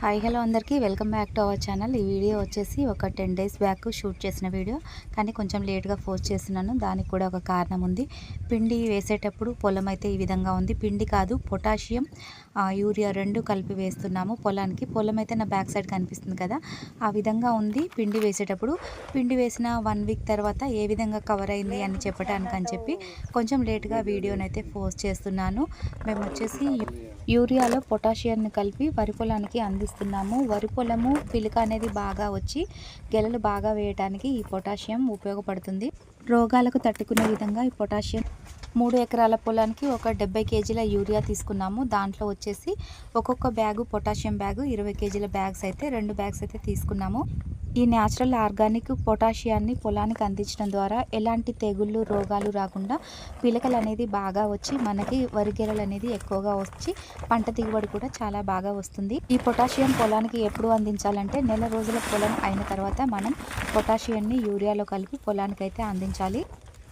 Hi hello అందరికీ. Welcome back to our channel. ఈ video వచ్చేసి ఒక టెన్ డేస్ బ్యాక్ షూట్ చేసిన వీడియో. కానీ కొంచెం లేట్గా పోస్ట్ చేస్తున్నాను. దానికి కూడా ఒక కారణం ఉంది. పిండి వేసేటప్పుడు పొలం అయితే ఈ విధంగా ఉంది. పిండి కాదు పొటాషియం ఆ, యూరియా రెండు కలిపి వేస్తున్నాము పొలానికి. పొలం అయితే నా బ్యాక్ సైడ్ కనిపిస్తుంది కదా. ఆ విధంగా ఉంది పిండి వేసేటప్పుడు. పిండి వేసిన వన్ వీక్ తర్వాత ఏ విధంగా కవర్ అయింది అని చెప్పడానికి అని చెప్పి కొంచెం లేట్గా వీడియోనైతే పోస్ట్ చేస్తున్నాను. మేము వచ్చేసి యూరియాలో పొటాషియాన్ని కలిపి వరి పొలానికి అంది అందిస్తున్నాము వరి పొలము పిలుక అనేది బాగా వచ్చి గెలలు బాగా వేయడానికి ఈ పొటాషియం ఉపయోగపడుతుంది. రోగాలకు తట్టుకునే విధంగా ఈ పొటాషియం మూడు ఎకరాల పొలానికి ఒక డెబ్బై కేజీల యూరియా తీసుకున్నాము. దాంట్లో వచ్చేసి ఒక్కొక్క బ్యాగు పొటాషియం బ్యాగు ఇరవై కేజీల బ్యాగ్స్ అయితే రెండు బ్యాగ్స్ అయితే తీసుకున్నాము. ఈ న్యాచురల్ ఆర్గానిక్ పొటాషియాన్ని పొలానికి అందించడం ద్వారా ఎలాంటి తెగుళ్ళు రోగాలు రాకుండా పిలకలు అనేది బాగా వచ్చి మనకి వరిగెరలు అనేది ఎక్కువగా వచ్చి పంట దిగుబడి కూడా చాలా బాగా వస్తుంది. ఈ పొటాషియం పొలానికి ఎప్పుడు అందించాలంటే నెల రోజుల పొలం అయిన తర్వాత మనం పొటాషియాన్ని యూరియాలో కలిపి పొలానికి అయితే అందించాలి.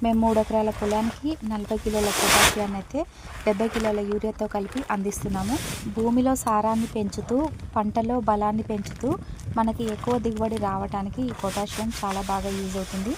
మేము మూడు ఎకరాల పొలానికి నలభై కిలోల పొటాషియాన్ని అయితే డెబ్బై కిలోల యూరియాతో కలిపి అందిస్తున్నాము. భూమిలో సారాన్ని పెంచుతూ పంటలో బలాన్ని పెంచుతూ మనకి ఎక్కువ దిగుబడి రావడానికి ఈ పొటాషియం చాలా బాగా యూజ్ అవుతుంది.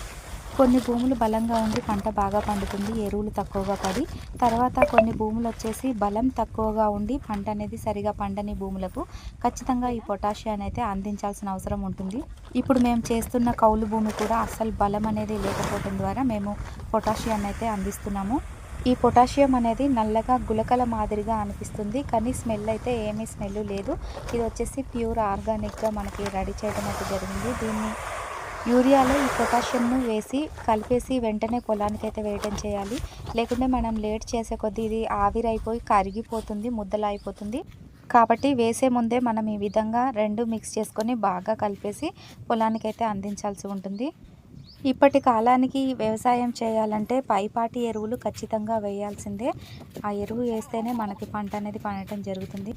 కొన్ని భూములు బలంగా ఉండి పంట బాగా పండుతుంది ఎరువులు తక్కువగా పడి తర్వాత కొన్ని భూములు వచ్చేసి బలం తక్కువగా ఉండి పంట అనేది సరిగా పండని భూములకు ఖచ్చితంగా ఈ పొటాషియాన్ని అయితే అందించాల్సిన అవసరం ఉంటుంది. ఇప్పుడు మేము చేస్తున్న కౌలు భూమి కూడా అస్సలు బలం అనేది లేకపోవడం ద్వారా మేము పొటాషియాన్ని అయితే అందిస్తున్నాము. ఈ పొటాషియం అనేది నల్లగా గులకల మాదిరిగా అనిపిస్తుంది. కానీ స్మెల్ అయితే ఏమీ స్మెల్ లేదు. ఇది వచ్చేసి ప్యూర్ ఆర్గానిక్గా మనకి రెడీ చేయడం అయితే జరిగింది. దీన్ని యూరియాలో ఈ పొటాషియంను వేసి కలిపేసి వెంటనే పొలానికి అయితే వేయడం చేయాలి. లేకుంటే మనం లేట్ చేసే కొద్దీ ఇది ఆవిరైపోయి కరిగిపోతుంది ముద్దలా అయిపోతుంది కాబట్టి వేసే ముందే మనం ఈ విధంగా రెండు మిక్స్ చేసుకొని బాగా కలిపేసి పొలానికి అయితే అందించాల్సి ఉంటుంది. ఇప్పటి కాలానికి వ్యవసాయం చేయాలంటే పైపాటి ఎరువులు ఖచ్చితంగా వేయాల్సిందే. ఆ ఎరువు వేస్తేనే మనకి పంట అనేది పండటం జరుగుతుంది.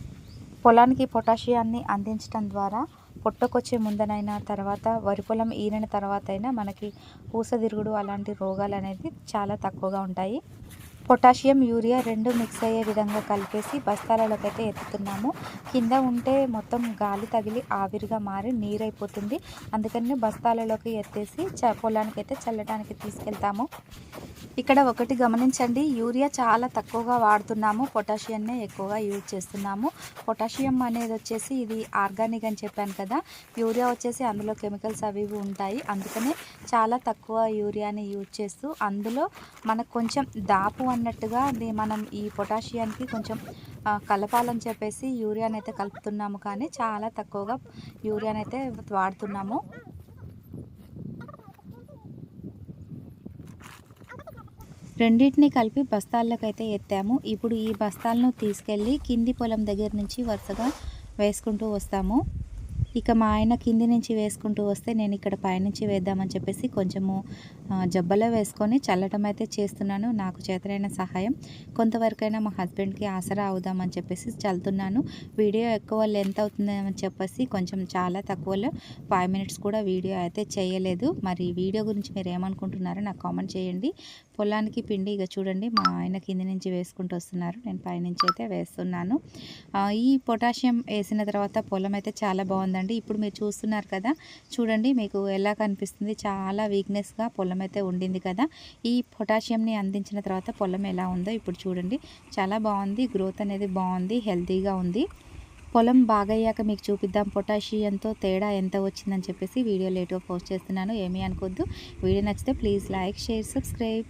పొలానికి పొటాషియాన్ని అందించడం ద్వారా పొట్టకొచ్చే ముందనైనా తర్వాత వరి పొలం ఈనిన తర్వాత అయినా మనకి ఊసదిరుగుడు అలాంటి రోగాలు అనేది చాలా తక్కువగా ఉంటాయి. పొటాషియం యూరియా రెండు మిక్స్ అయ్యే విధంగా కలిపేసి బస్తాలలోకి అయితే ఎత్తుతున్నాము. కింద ఉంటే మొత్తం గాలి తగిలి ఆవిరిగా మారి నీరైపోతుంది. అందుకని బస్తాలలోకి ఎత్తేసి చ పొలానికి అయితే చల్లడానికి తీసుకెళ్తాము. ఇక్కడ ఒకటి గమనించండి యూరియా చాలా తక్కువగా వాడుతున్నాము పొటాషియంనే ఎక్కువగా యూజ్ చేస్తున్నాము. పొటాషియం అనేది వచ్చేసి ఇది ఆర్గానిక్ అని చెప్పాను కదా యూరియా వచ్చేసి అందులో కెమికల్స్ అవి ఇవి ఉంటాయి. అందుకనే చాలా తక్కువ యూరియాని యూజ్ చేస్తూ అందులో మనకు కొంచెం దాపు అన్నట్టుగా మనం ఈ పొటాషియానికి కొంచెం కలపాలని చెప్పేసి యూరియానైతే అయితే కలుపుతున్నాము కానీ చాలా తక్కువగా యూరియానైతే అయితే వాడుతున్నాము. రెండింటిని కలిపి బస్తాల్లోకి అయితే ఎత్తాము. ఇప్పుడు ఈ బస్తాలను తీసుకెళ్ళి కింది పొలం దగ్గర నుంచి వరుసగా వేసుకుంటూ వస్తాము. ఇక మా ఆయన కింది నుంచి వేసుకుంటూ వస్తే నేను ఇక్కడ పైనుంచి వేద్దామని చెప్పేసి కొంచెము జబ్బలో వేసుకొని చల్లటం అయితే చేస్తున్నాను. నాకు చేతనైన సహాయం. కొంతవరకైనా మా హస్బెండ్కి ఆసరా అవుదామని చెప్పేసి చల్లుతున్నాను. వీడియో ఎక్కువ లెంత్ అవుతుందని చెప్పేసి కొంచెం చాలా తక్కువలో ఫైవ్ మినిట్స్ కూడా వీడియో అయితే చేయలేదు. మరి వీడియో గురించి మీరు ఏమనుకుంటున్నారో నాకు కామెంట్ చేయండి. పొలానికి పిండి ఇక చూడండి మా ఆయన కింది నుంచి వేసుకుంటూ వస్తున్నారు. నేను పైనుంచి అయితే వేస్తున్నాను. ఈ పొటాషియం వేసిన తర్వాత పొలం అయితే చాలా బాగుందండి. ఇప్పుడు మీరు చూస్తున్నారు కదా చూడండి మీకు ఎలా కనిపిస్తుంది? చాలా వీక్నెస్గా పొలం అయితే ఉండింది కదా. ఈ పొటాషియంని అందించిన తర్వాత పొలం ఎలా ఉందో ఇప్పుడు చూడండి. చాలా బాగుంది గ్రోత్ అనేది బాగుంది హెల్తీగా ఉంది. పొలం బాగయ్యాక మీకు చూపిద్దాం పొటాషియంతో తేడా ఎంత వచ్చిందని చెప్పేసి వీడియో లేట్గా పోస్ట్ చేస్తున్నాను. ఏమీ అనుకోద్దు. వీడియో నచ్చితే ప్లీజ్ లైక్ షేర్ సబ్స్క్రైబ్.